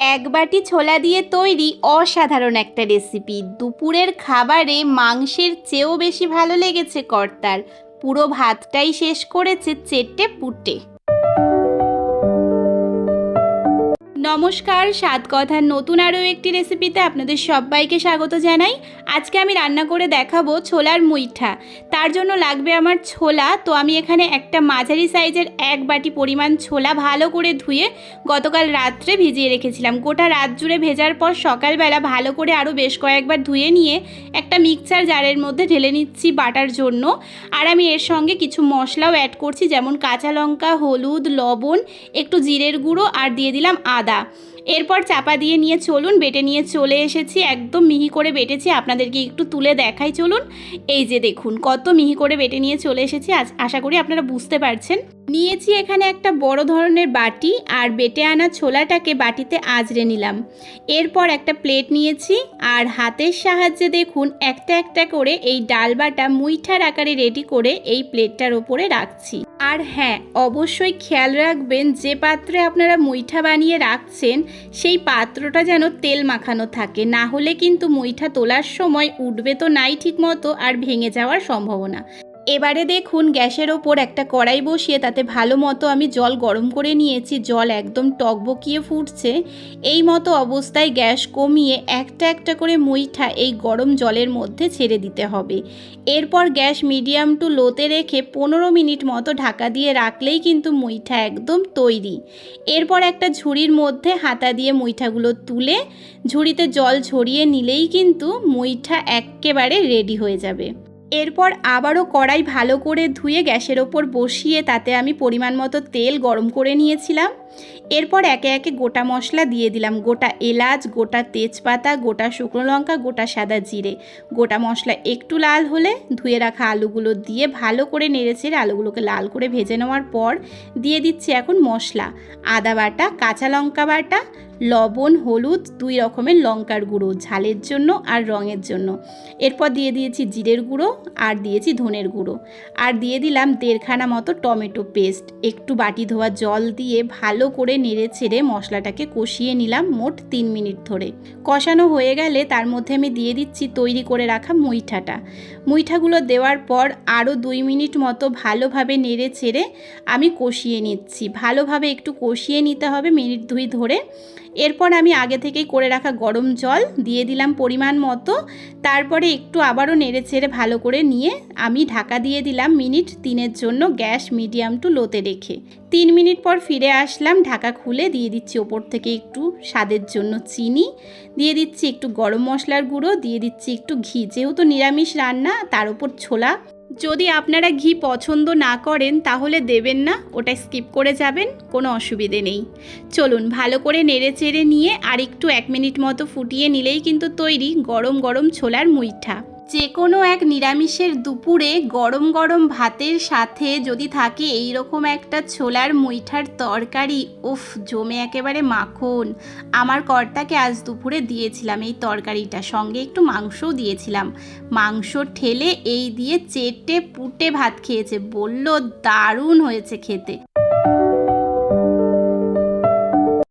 এক বাটি ছোলা দিয়ে তৈরি অসাধারণ একটা রেসিপি দুপুরের খাবারে মাংসের চেয়েও বেশি ভালো লেগেছে কর্তার। পুরো ভাতটাই শেষ করেছে চেটে পুটে। নমস্কার স্বাদ কথার নতুন আরও একটি রেসিপিতে আপনাদের সবাইকে স্বাগত জানাই। আজকে আমি রান্না করে দেখাবো ছোলার মুইঠা। তার জন্য লাগবে আমার ছোলা, তো আমি এখানে একটা মাঝারি সাইজের এক বাটি পরিমাণ ছোলা ভালো করে ধুয়ে গতকাল রাত্রে ভিজিয়ে রেখেছিলাম। গোটা রাত জুড়ে ভেজার পর সকালবেলা ভালো করে আরও বেশ কয়েকবার ধুয়ে নিয়ে একটা মিক্সচার জারের মধ্যে ঢেলে নিচ্ছি বাটার জন্য। আর আমি এর সঙ্গে কিছু মশলাও অ্যাড করছি, যেমন কাঁচা লঙ্কা, হলুদ, লবণ, একটু জিরের গুঁড়ো, আর দিয়ে দিলাম আদা। এরপর চাপা দিয়ে নিয়ে চলুন, বেটে নিয়ে চলে এসেছি। একদম মিহি করে বেটেছি, আপনাদেরকে একটু তুলে দেখাই চলুন। এই যে দেখুন, কত মিহি করে বেটে নিয়ে চলে এসেছি আশা করি আপনারা বুঝতে পারছেন। নিয়েছি এখানে একটা বড় ধরনের বাটি, আর বেটে আনা ছোলাটাকে বাটিতে আজড়ে নিলাম। এরপর একটা প্লেট নিয়েছি, আর হাতের সাহায্যে দেখুন, একটা একটা করে এই ডালবাটা মুইঠার আকারে রেডি করে এই প্লেটটার ওপরে রাখছি। আর হ্যাঁ অবশ্যই খেয়াল রাখবেন যে পাত্রে আপনারা মুইঠা বানিয়ে রাখছেন, সেই পাত্রটা যেন তেল মাখানো থাকে। না হলে কিন্তু মুইঠা তোলার সময় উঠবে তো নাই ঠিক মতো আর ভেঙে যাওয়ার সম্ভাবনা। এবারে দেখুন গ্যাসের ওপর একটা কড়াই বসিয়ে তাতে ভালো মতো আমি জল গরম করে নিয়েছি, জল একদম টকবকিয়ে ফুটছে। এই মতো অবস্থায় গ্যাস কমিয়ে একটা একটা করে মুইঠা এই গরম জলের মধ্যে ছেড়ে দিতে হবে। এরপর গ্যাস মিডিয়াম টু লোতে রেখে পনেরো মিনিট মতো ঢাকা দিয়ে রাখলেই কিন্তু মুইঠা একদম তৈরি। এরপর একটা ঝুড়ির মধ্যে হাতা দিয়ে মুইঠাগুলো তুলে ঝুড়িতে জল ঝরিয়ে নিলেই কিন্তু মুইঠা এক্কেবারে রেডি হয়ে যাবে। এরপর আবারও কড়াই ভালো করে ধুয়ে গ্যাসের ওপর বসিয়ে তাতে আমি পরিমাণ মতো তেল গরম করে নিয়েছিলাম। এরপর একে একে গোটা মশলা দিয়ে দিলাম। গোটা এলাচ, গোটা তেজপাতা, গোটা শুকনো লঙ্কা, গোটা সাদা জিরে। গোটা মশলা একটু লাল হলে ধুয়ে রাখা আলুগুলো দিয়ে ভালো করে নেড়েচেড়ে আলুগুলোকে লাল করে ভেজে নেওয়ার পর দিয়ে দিচ্ছি এখন মশলা। আদা বাটা, কাঁচা লঙ্কা বাটা লবণ, হলুদ, দুই রকমের লঙ্কার গুঁড়ো, ঝালের জন্য আর রঙের জন্য। এরপর দিয়ে দিয়েছি জিরের গুঁড়ো আর দিয়েছি ধনের গুঁড়ো। আর দিয়ে দিলাম দেড়খানা মতো টমেটো পেস্ট। একটু বাটি ধোয়া জল দিয়ে ভালো করে নেড়ে ছেড়ে মশলাটাকে কষিয়ে নিলাম মোট তিন মিনিট ধরে। কষানো হয়ে গেলে তার মধ্যে আমি দিয়ে দিচ্ছি তৈরি করে রাখা মুইঠাটা। মুইঠাগুলো দেওয়ার পর আরও দুই মিনিট মতো ভালোভাবে নেড়ে ছেড়ে আমি কষিয়ে নিচ্ছি। ভালোভাবে একটু কষিয়ে নিতে হবে মিনিট দুই ধরে। এরপর আমি আগে থেকেই করে রাখা গরম জল দিয়ে দিলাম পরিমাণ মতো। তারপরে একটু আবারও নেড়ে ছেড়ে ভালো করে নিয়ে আমি ঢাকা দিয়ে দিলাম মিনিট তিনের জন্য গ্যাস মিডিয়াম টু লোতে রেখে। তিন মিনিট পর ফিরে আসলাম, ঢাকা খুলে দিয়ে দিচ্ছি ওপর থেকে একটু স্বাদের জন্য চিনি। দিয়ে দিচ্ছি একটু গরম মশলার গুঁড়ো, দিয়ে দিচ্ছি একটু ঘি। যেহেতু নিরামিষ রান্না, তার উপর ছোলা যদি আপনারা ঘি পছন্দ না করেন, তাহলে দেবেন না। ওটা স্কিপ করে যাবেন, কোনো অসুবিধে নেই। চলুন, ভালো করে নেড়ে চেড়ে নিয়ে আর একটু এক মিনিট মতো ফুটিয়ে নিলেই কিন্তু তৈরি গরম গরম ছোলার মুইঠা। যে কোনো এক নিরামিষের দুপুরে গরম গরম ভাতের সাথে যদি থাকে এই রকম একটা ছোলার মুইঠার তরকারি, উফ, জমে একেবারে মাখন। আমার কর্তাকে আজ দুপুরে দিয়েছিলাম এই তরকারিটা, সঙ্গে একটু মাংসও দিয়েছিলাম। মাংস ঠেলে এই দিয়ে চেটে পুটে ভাত খেয়েছে, বলল দারুণ হয়েছে খেতে।